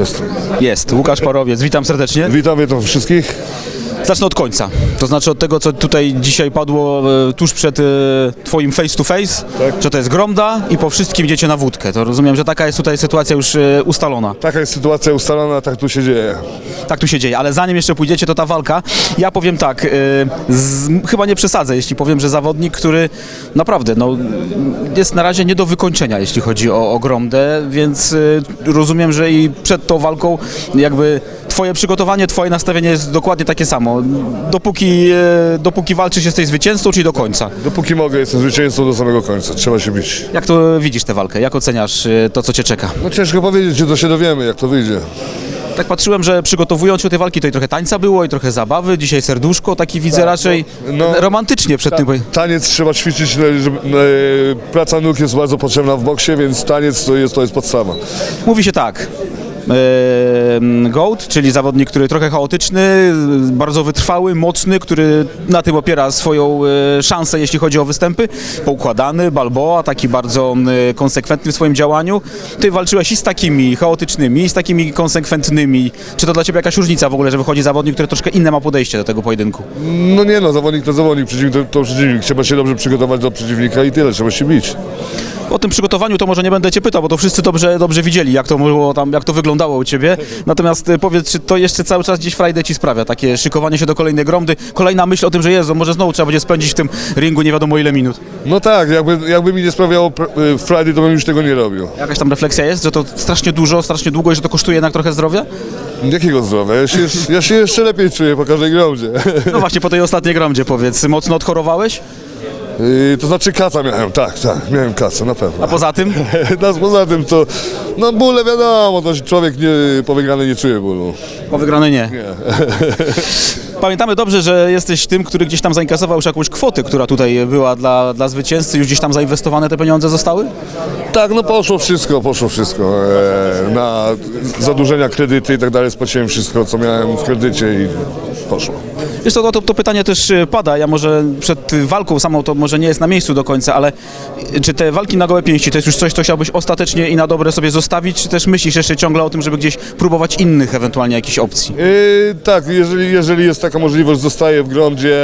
Jest. Jest, Łukasz Parowiec, witam serdecznie. Witam, witam wszystkich. Zacznę od końca. To znaczy od tego, co tutaj dzisiaj padło e, tuż przed e, twoim face to face, Tak. że to jest Gromda i po wszystkim idziecie na wódkę. To rozumiem, że taka jest tutaj sytuacja już e, ustalona. Taka jest sytuacja ustalona, tak tu się dzieje. Tak tu się dzieje, ale zanim jeszcze pójdziecie, to ta walka. Ja powiem tak, z, chyba nie przesadzę, jeśli powiem, że zawodnik, który naprawdę no, jest na razie nie do wykończenia, jeśli chodzi o, o Gromdę, więc rozumiem, że i przed tą walką jakby twoje przygotowanie, twoje nastawienie jest dokładnie takie samo. Dopóki, e, dopóki walczysz, jesteś zwycięzcą, czyli do końca. Dopóki mogę, jestem zwycięzcą do samego końca. Trzeba się bić. Jak to widzisz tę walkę? Jak oceniasz e, to, co cię czeka? No ciężko powiedzieć, czy to się dowiemy, jak to wyjdzie. Tak patrzyłem, że przygotowując się do tej walki, to i trochę tańca było, i trochę zabawy. Dzisiaj serduszko, taki widzę raczej no. romantycznie przed tym. poje- Taniec trzeba ćwiczyć, le- żeby, e, praca nóg jest bardzo potrzebna w boksie, więc taniec to jest, to jest podstawa. Mówi się tak. Goat, czyli zawodnik, który trochę chaotyczny, bardzo wytrwały, mocny, który na tym opiera swoją e, szansę, jeśli chodzi o występy. Poukładany, Balboa, taki bardzo konsekwentny w swoim działaniu. Ty walczyłeś i z takimi chaotycznymi, i z takimi konsekwentnymi. Czy to dla ciebie jakaś różnica w ogóle, że wychodzi zawodnik, który troszkę inne ma podejście do tego pojedynku? No nie no, zawodnik to zawodnik, przeciwnik to, to przeciwnik. Trzeba się dobrze przygotować do przeciwnika i tyle, trzeba się bić. O tym przygotowaniu to może nie będę cię pytał, bo to wszyscy dobrze, dobrze widzieli, jak to było tam, jak to wyglądało u ciebie. Natomiast e, powiedz, czy to jeszcze cały czas gdzieś frajdę ci sprawia, takie szykowanie się do kolejnej gromdy, kolejna myśl o tym, że Jezu, może znowu trzeba będzie spędzić w tym ringu nie wiadomo ile minut. No tak, jakby, jakby mi nie sprawiało pr- e, Friday, to bym już tego nie robił. Jakaś tam refleksja jest, że to strasznie dużo, strasznie długo i że to kosztuje jednak trochę zdrowia? Jakiego zdrowia? Ja się, jeszcze- ja się jeszcze lepiej czuję po każdej gromdzie. No właśnie, po tej ostatniej gromdzie powiedz, mocno odchorowałeś? Yy, to znaczy kaca miałem, tak, tak, miałem kacę, na pewno. A poza tym? No, poza tym to, no bóle wiadomo, to człowiek nie, po wygranej nie czuje bólu. Po wygranej nie. Pamiętamy dobrze, że jesteś tym, który gdzieś tam zainkasował już jakąś kwotę, która tutaj była dla, dla zwycięzcy, już gdzieś tam zainwestowane te pieniądze zostały? Tak, no poszło wszystko, poszło wszystko. E, na zadłużenia, kredyty i tak dalej spłaciłem wszystko, co miałem w kredycie i poszło. Wiesz co, no to, to pytanie też y, pada, ja może przed walką samą to może nie jest na miejscu do końca, ale y, czy te walki na gołe pięści to jest już coś, co chciałbyś ostatecznie i na dobre sobie zostawić, czy też myślisz jeszcze ciągle o tym, żeby gdzieś próbować innych ewentualnie jakichś opcji? Yy, tak, jeżeli, jeżeli jest taka możliwość, zostaję w gromdzie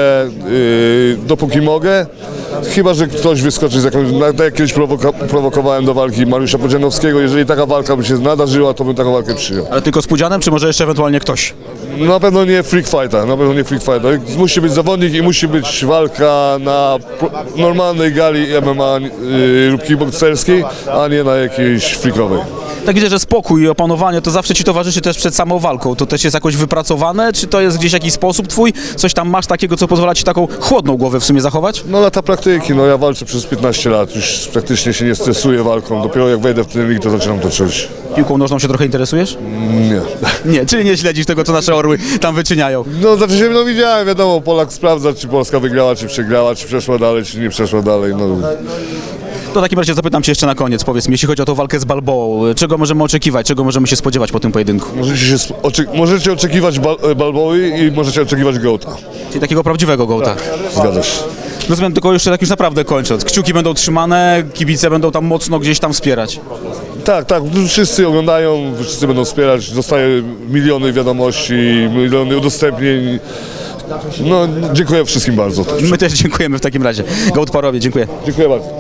yy, dopóki mogę. Chyba, że ktoś wyskoczy z jakąś, na, tak jak kiedyś prowoka, prowokowałem do walki Mariusza Podzianowskiego. Jeżeli taka walka by się nadarzyła, to bym taką walkę przyjął. Ale tylko z Pudzianem, czy może jeszcze ewentualnie ktoś? Na pewno nie freak fighter, na pewno nie freak fighter. Musi być zawodnik i musi być walka na normalnej gali MMA yy, lub kickboxerskiej, a nie na jakiejś freakowej. Tak widzę, że spokój i opanowanie to zawsze ci towarzyszy też przed samą walką. To też jest jakoś wypracowane, czy to jest gdzieś jakiś sposób twój? Coś tam masz takiego, co pozwala ci taką chłodną głowę w sumie zachować? No lata praktyki, no ja walczę przez 15 lat, już praktycznie się nie stresuję walką. Dopiero jak wejdę w ten ring, to zaczynam to czuć. Piłką nożną się trochę interesujesz? Nie. Nie, czyli nie śledzisz tego, co nasze orły tam wyczyniają. No znaczy się, no widziałem, wiadomo, Polak sprawdza, czy Polska wygrała, czy przegrała, czy przeszła dalej, czy nie przeszła dalej. No, To w takim razie zapytam cię jeszcze na koniec, powiedz mi, jeśli chodzi o tą walkę z Balboą, czego możemy oczekiwać, czego możemy się spodziewać po tym pojedynku? możecie, się, sp- oczek- możecie oczekiwać bal- Balboły i możecie oczekiwać Gołta. Czyli takiego prawdziwego gołta. Zgadza się. Rozumiem, tylko jeszcze tak już naprawdę kończąc. Kciuki będą trzymane, kibice będą tam mocno gdzieś tam wspierać. Tak, tak, wszyscy oglądają, wszyscy będą wspierać, dostaję miliony wiadomości, miliony udostępnień. No, dziękuję wszystkim bardzo. My też dziękujemy w takim razie. Gołt Parowie, dziękuję. Dziękuję bardzo.